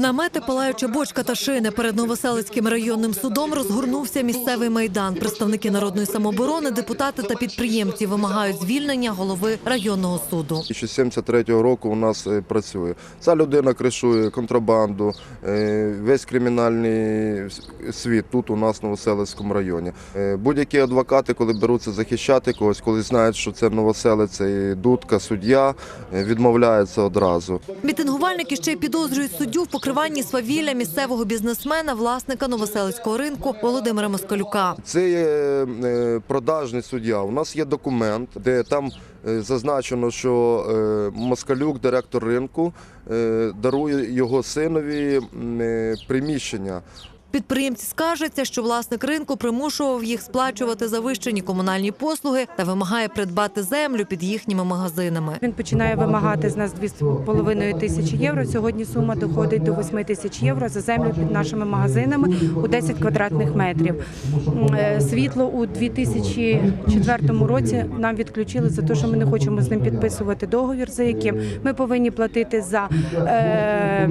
Намети, палаюча бочка та шини перед Новоселицьким районним судом розгорнувся місцевий майдан. Представники народної самооборони, депутати та підприємці вимагають звільнення голови районного суду. Ще 73-го року у нас е, працює. Ця людина кришує контрабанду, е, весь кримінальний світ тут у нас в Новоселицькому районі. Е, Будь-які адвокати, коли беруться захищати когось, коли знають, що це Новоселиця і дудка, суддя, відмовляються одразу. Мітингувальники ще й підозрюють суддю в покриванні свавілля місцевого бізнесмена, власника Новоселицького ринку Володимира Москалюка. Це є е, продажний суддя. У нас є документ, де там е, зазначено, що е, Москалюк, директор ринку, дарує його синові приміщення. Підприємці скаржаться, що власник ринку примушував їх сплачувати завищені комунальні послуги та вимагає придбати землю під їхніми магазинами. Він починає вимагати з нас 2,5 тисячі євро. Сьогодні сума доходить до 8 тисяч євро за землю під нашими магазинами у 10 квадратних метрів. Е, Світло у 2004 році нам відключили за те, що ми не хочемо з ним підписувати договір, за яким ми повинні платити за е,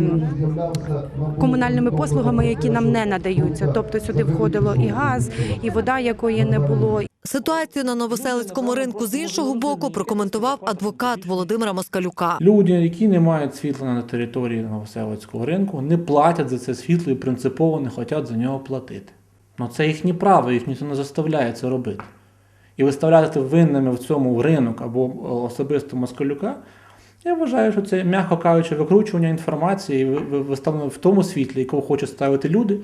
комунальними послугами, які нам не надаються. Тобто сюди входило і газ, і вода, якої не було, Ситуацію на Новоселицькому ринку з іншого боку прокоментував адвокат Володимира Москалюка. Люди, які не мають світла на території Новоселицького ринку, не платять за це світло і принципово не хочуть за нього платити. Ну це їхнє право, їх ніхто не заставляє це робити. І виставляти винними в цьому ринок або е, особисто москалюка, я вважаю, що це, м'яко кажучи, викручування інформації, ви- ви- виставлено в тому світлі, якого хочуть ставити люди,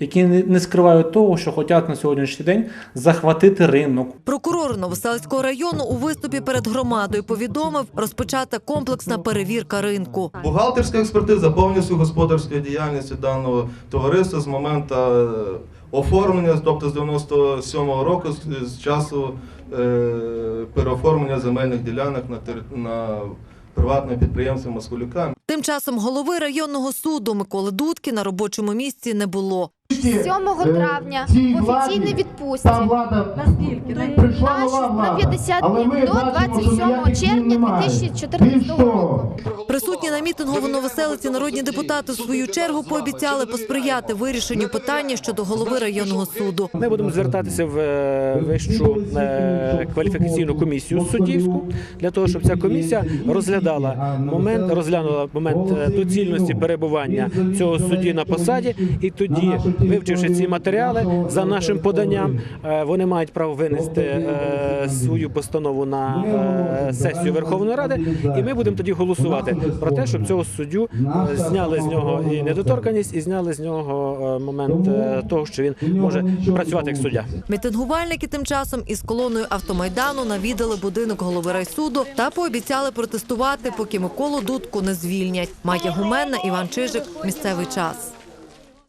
які не, не скривають того, що хочуть на сьогоднішній день захватити ринок, Прокурор Новоселицького району у виступі перед громадою повідомив, розпочата комплексна перевірка ринку. Бухгалтерська експертиза повністю господарської діяльності даного товариства з моменту е, оформлення, тобто з 97-го року, з, з часу е, переоформлення земельних ділянок на, на приватне підприємцем Москалюка. Тим часом голови районного суду Миколи Дудки на робочому місці не було. 7 травня в офіційній відпустці. Влада Наскільки? На, нова на влада. 50 днів до бачимо, що 27 червня немає. 2014 року. Присутні на мітингу в Новоселиці народні депутати в свою чергу пообіцяли посприяти вирішенню питання щодо голови районного суду. Ми будемо звертатися в е, вищу е, кваліфікаційну комісію суддівську для того, щоб ця комісія розглядала момент, розглянула момент е, доцільності перебування цього судді на посаді, і тоді, вивчивши ці матеріали за нашим поданням, е, вони мають право винести е, свою постанову на е, сесію Верховної Ради, і ми будемо тоді голосувати про те, щоб цього суддю зняли з нього і недоторканість, і зняли з нього момент того, що він може працювати як суддя. Мітингувальники тим часом із колоною автомайдану навідали будинок голови райсуду та пообіцяли протестувати, поки Миколу Дудку не звільнять. Майя Гуменна, Іван Чижик. Місцевий час.